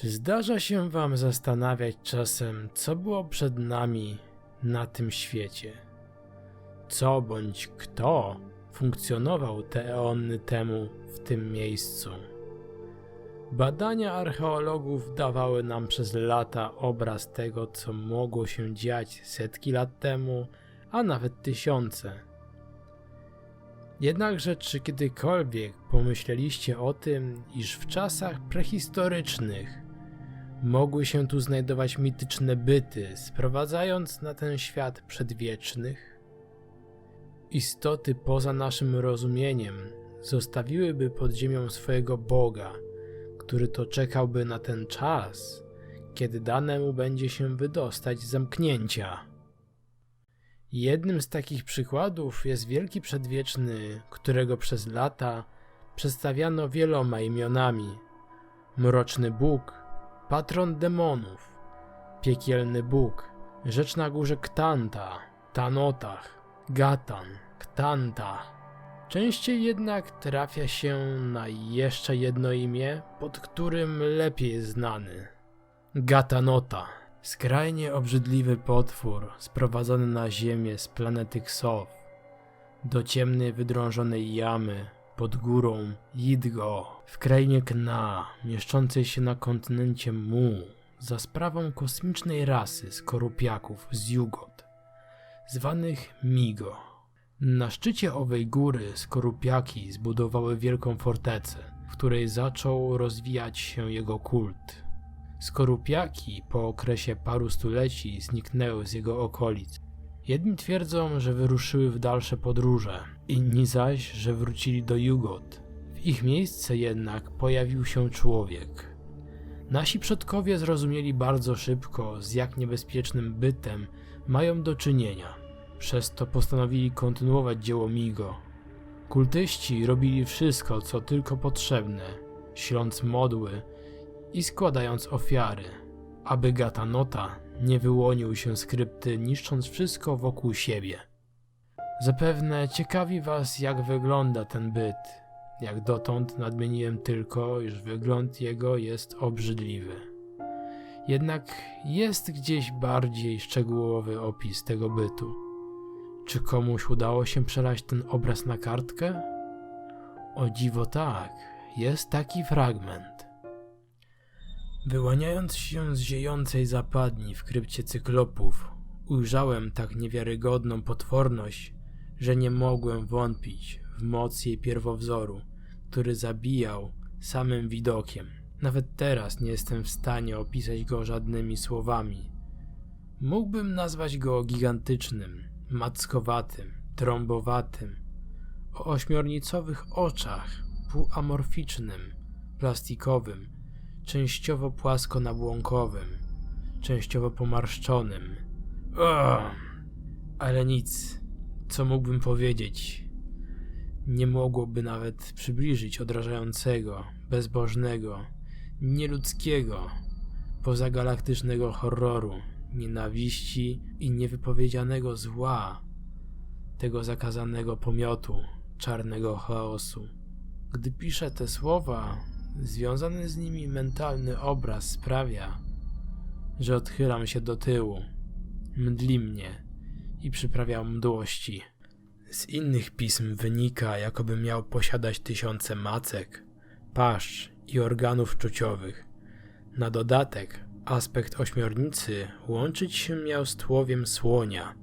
Czy zdarza się wam zastanawiać czasem, co było przed nami na tym świecie? Co bądź kto funkcjonował te eony temu w tym miejscu? Badania archeologów dawały nam przez lata obraz tego, co mogło się dziać setki lat temu, a nawet tysiące. Jednakże, czy kiedykolwiek pomyśleliście o tym, iż w czasach prehistorycznych mogły się tu znajdować mityczne byty, sprowadzając na ten świat przedwiecznych? Istoty poza naszym rozumieniem zostawiłyby pod ziemią swojego Boga, który to czekałby na ten czas, kiedy dane mu będzie się wydostać z zamknięcia. Jednym z takich przykładów jest wielki przedwieczny, którego przez lata przedstawiano wieloma imionami. Mroczny Bóg, patron demonów, piekielny Bóg, rzecz na górze Ktanta, Tanotach, Gatan, Ktanta. Częściej jednak trafia się na jeszcze jedno imię, pod którym lepiej znany. Gatanota. Skrajnie obrzydliwy potwór sprowadzony na ziemię z planety Ksow. Do ciemnej wydrążonej jamy pod górą Yidgo w krainie Kna, mieszczącej się na kontynencie Mu, za sprawą kosmicznej rasy skorupiaków z Jugot, zwanych Migo. Na szczycie owej góry skorupiaki zbudowały wielką fortecę, w której zaczął rozwijać się jego kult. Skorupiaki po okresie paru stuleci zniknęły z jego okolic. Jedni twierdzą, że wyruszyły w dalsze podróże, inni zaś, że wrócili do Jugot. W ich miejsce jednak pojawił się człowiek. Nasi przodkowie zrozumieli bardzo szybko, z jak niebezpiecznym bytem mają do czynienia. Przez to postanowili kontynuować dzieło Migo. Kultyści robili wszystko, co tylko potrzebne, śląc modły i składając ofiary, aby Gatanota nie wyłonił się z krypty, niszcząc wszystko wokół siebie. Zapewne ciekawi Was, jak wygląda ten byt. Jak dotąd nadmieniłem tylko, iż wygląd jego jest obrzydliwy. Jednak jest gdzieś bardziej szczegółowy opis tego bytu. Czy komuś udało się przelać ten obraz na kartkę? O dziwo tak, jest taki fragment. Wyłaniając się z ziejącej zapadni w krypcie cyklopów, ujrzałem tak niewiarygodną potworność, że nie mogłem wątpić w moc jej pierwowzoru, który zabijał samym widokiem. Nawet teraz nie jestem w stanie opisać go żadnymi słowami. Mógłbym nazwać go gigantycznym, mackowatym, trąbowatym, o ośmiornicowych oczach, półamorficznym, plastikowym, częściowo płasko-nabłąkowym, częściowo pomarszczonym. O, ale nic, co mógłbym powiedzieć, nie mogłoby nawet przybliżyć odrażającego, bezbożnego, nieludzkiego, pozagalaktycznego horroru, nienawiści i niewypowiedzianego zła, tego zakazanego pomiotu, czarnego chaosu. Gdy piszę te słowa, Związany z nimi mentalny obraz sprawia, że odchylam się do tyłu, mdli mnie i przyprawia mdłości. Z innych pism wynika, jakoby miał posiadać tysiące macek, paszcz i organów czuciowych. Na dodatek, aspekt ośmiornicy łączyć się miał z tłowiem słonia.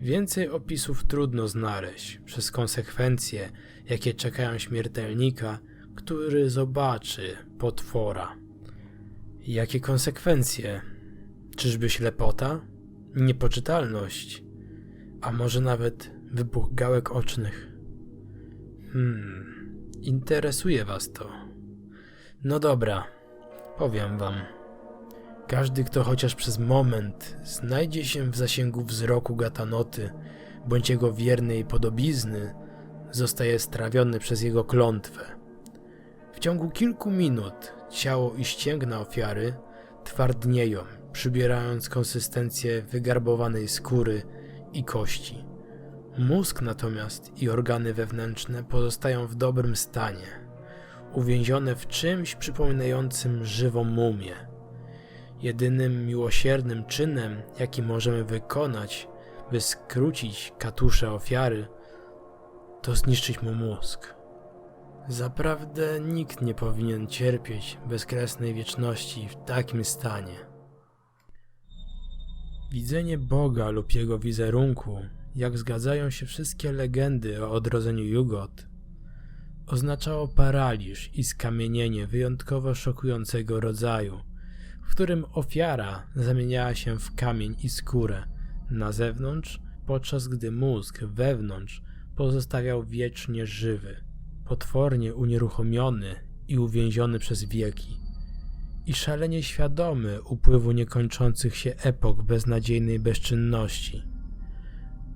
Więcej opisów trudno znaleźć przez konsekwencje, jakie czekają śmiertelnika – który zobaczy potwora. Jakie konsekwencje? Czyżby ślepota? Niepoczytalność? A może nawet wybuch gałek ocznych? Hmm, interesuje was to. No dobra, powiem wam. Każdy, kto chociaż przez moment znajdzie się w zasięgu wzroku gatanoty, bądź jego wiernej podobizny, zostaje strawiony przez jego klątwę. W ciągu kilku minut ciało i ścięgna ofiary twardnieją, przybierając konsystencję wygarbowanej skóry i kości. Mózg natomiast i organy wewnętrzne pozostają w dobrym stanie. uwięzione w czymś przypominającym żywą mumię. Jedynym miłosiernym czynem, jaki możemy wykonać, by skrócić katusze ofiary, to zniszczyć mu mózg. Zaprawdę nikt nie powinien cierpieć bezkresnej wieczności w takim stanie. Widzenie Boga lub jego wizerunku, jak zgadzają się wszystkie legendy o odrodzeniu Jugot, oznaczało paraliż i skamienienie wyjątkowo szokującego rodzaju, w którym ofiara zamieniała się w kamień i skórę na zewnątrz, podczas gdy mózg wewnątrz pozostawiał wiecznie żywy, potwornie unieruchomiony i uwięziony przez wieki i szalenie świadomy upływu niekończących się epok beznadziejnej bezczynności.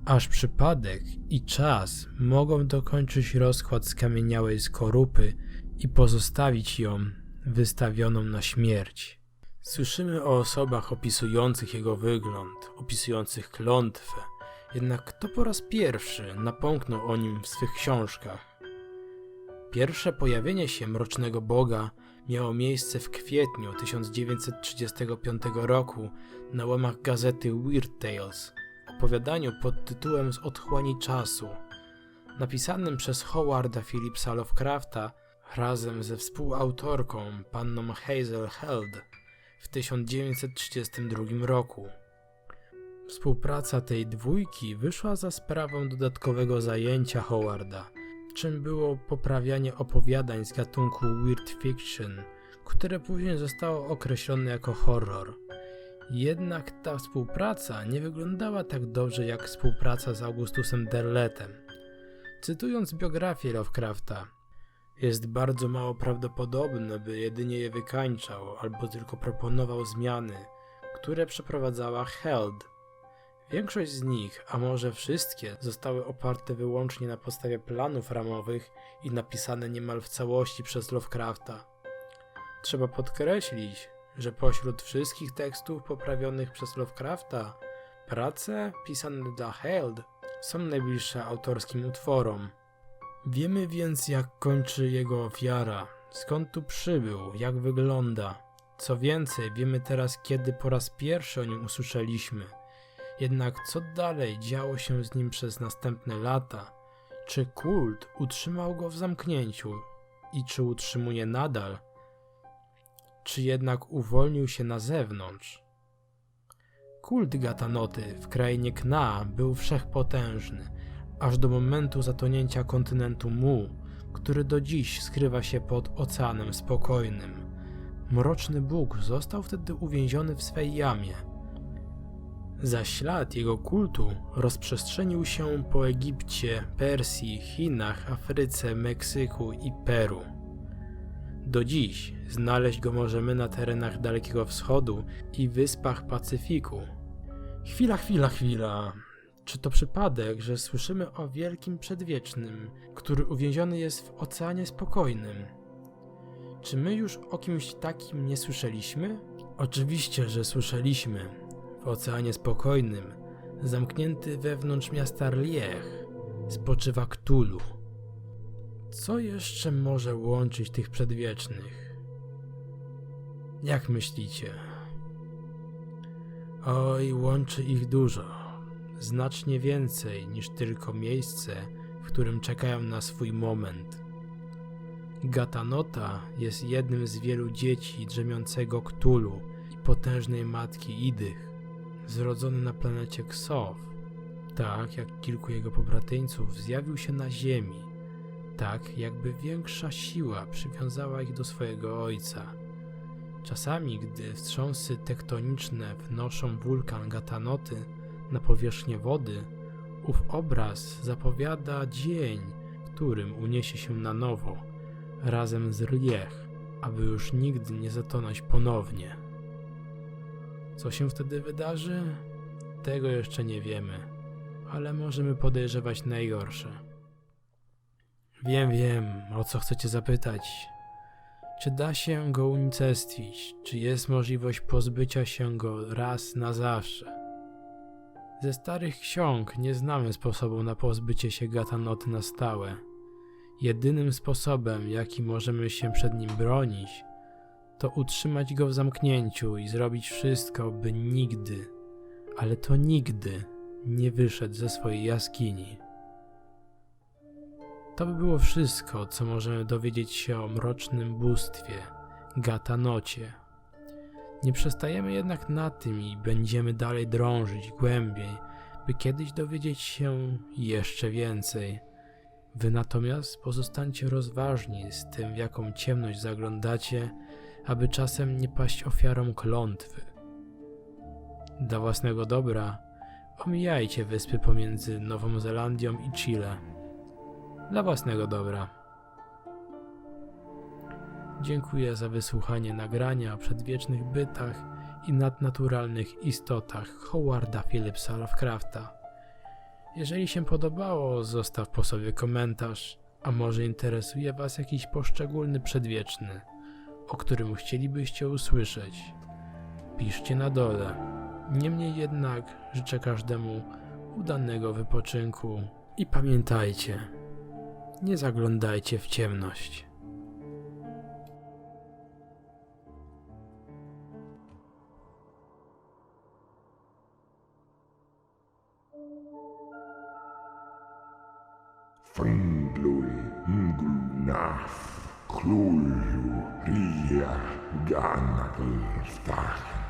Aż przypadek i czas mogą dokończyć rozkład skamieniałej skorupy i pozostawić ją wystawioną na śmierć. Słyszymy o osobach opisujących jego wygląd, opisujących klątwę, jednak kto po raz pierwszy napomknął o nim w swych książkach? Pierwsze pojawienie się mrocznego boga miało miejsce w kwietniu 1935 roku na łamach gazety Weird Tales, opowiadaniu pod tytułem Z otchłani czasu, napisanym przez Howarda Phillipsa Lovecrafta razem ze współautorką panną Hazel Held w 1932 roku. Współpraca tej dwójki wyszła za sprawą dodatkowego zajęcia Howarda, czym było poprawianie opowiadań z gatunku weird fiction, które później zostało określone jako horror. Jednak ta współpraca nie wyglądała tak dobrze jak współpraca z Augustusem Derletem. Cytując biografię Lovecrafta, jest bardzo mało prawdopodobne, by jedynie je wykańczał albo tylko proponował zmiany, które przeprowadzała Held. Większość z nich, a może wszystkie, zostały oparte wyłącznie na podstawie planów ramowych i napisane niemal w całości przez Lovecrafta. Trzeba podkreślić, że pośród wszystkich tekstów poprawionych przez Lovecrafta, prace pisane dla Held są najbliższe autorskim utworom. Wiemy więc, jak kończy jego ofiara, skąd tu przybył, jak wygląda. Co więcej, wiemy teraz, kiedy po raz pierwszy o nim usłyszeliśmy. Jednak co dalej działo się z nim przez następne lata? Czy kult utrzymał go w zamknięciu i czy utrzymuje nadal? Czy jednak uwolnił się na zewnątrz? Kult Gatanoty w krainie Kna był wszechpotężny, aż do momentu zatonięcia kontynentu Mu, który do dziś skrywa się pod Oceanem Spokojnym. Mroczny Bóg został wtedy uwięziony w swej jamie. Za ślad jego kultu rozprzestrzenił się po Egipcie, Persji, Chinach, Afryce, Meksyku i Peru. Do dziś znaleźć go możemy na terenach Dalekiego Wschodu i wyspach Pacyfiku. Chwila, chwila, chwila. Czy to przypadek, że słyszymy o wielkim przedwiecznym, który uwięziony jest w Oceanie Spokojnym? Czy my już o kimś takim nie słyszeliśmy? Oczywiście, że słyszeliśmy. W Oceanie Spokojnym, zamknięty wewnątrz miasta Liech, spoczywa Ktulu. Co jeszcze może łączyć tych przedwiecznych? Jak myślicie? Oj, łączy ich dużo. Znacznie więcej niż tylko miejsce, w którym czekają na swój moment. Gatanota jest jednym z wielu dzieci drzemiącego Ktulu i potężnej matki Idych, zrodzony na planecie Ksow. Tak jak kilku jego pobratyńców zjawił się na Ziemi, tak jakby większa siła przywiązała ich do swojego ojca. Czasami, gdy wstrząsy tektoniczne wnoszą wulkan Gatanoty na powierzchnię wody, ów obraz zapowiada dzień, którym uniesie się na nowo, razem z Rliech, aby już nigdy nie zatonąć ponownie. Co się wtedy wydarzy? Tego jeszcze nie wiemy, ale możemy podejrzewać najgorsze. Wiem, wiem, o co chcecie zapytać. Czy da się go unicestwić? Czy jest możliwość pozbycia się go raz na zawsze? Ze starych ksiąg nie znamy sposobu na pozbycie się gatanoty na stałe. Jedynym sposobem, jaki możemy się przed nim bronić, to utrzymać go w zamknięciu i zrobić wszystko, by nigdy, ale to nigdy nie wyszedł ze swojej jaskini. To by było wszystko, co możemy dowiedzieć się o mrocznym bóstwie, Gatanocie. Nie przestajemy jednak na tym i będziemy dalej drążyć głębiej, by kiedyś dowiedzieć się jeszcze więcej. Wy natomiast pozostańcie rozważni z tym, w jaką ciemność zaglądacie, aby czasem nie paść ofiarą klątwy. Dla własnego dobra omijajcie wyspy pomiędzy Nową Zelandią i Chile. Dla własnego dobra. Dziękuję za wysłuchanie nagrania o przedwiecznych bytach i nadnaturalnych istotach Howarda Phillipsa Lovecrafta. Jeżeli się podobało, zostaw po sobie komentarz, a może interesuje Was jakiś poszczególny przedwieczny, o którym chcielibyście usłyszeć. Piszcie na dole. Niemniej jednak życzę każdemu udanego wypoczynku i pamiętajcie, nie zaglądajcie w ciemność. Kluju Ria Ganakil Stach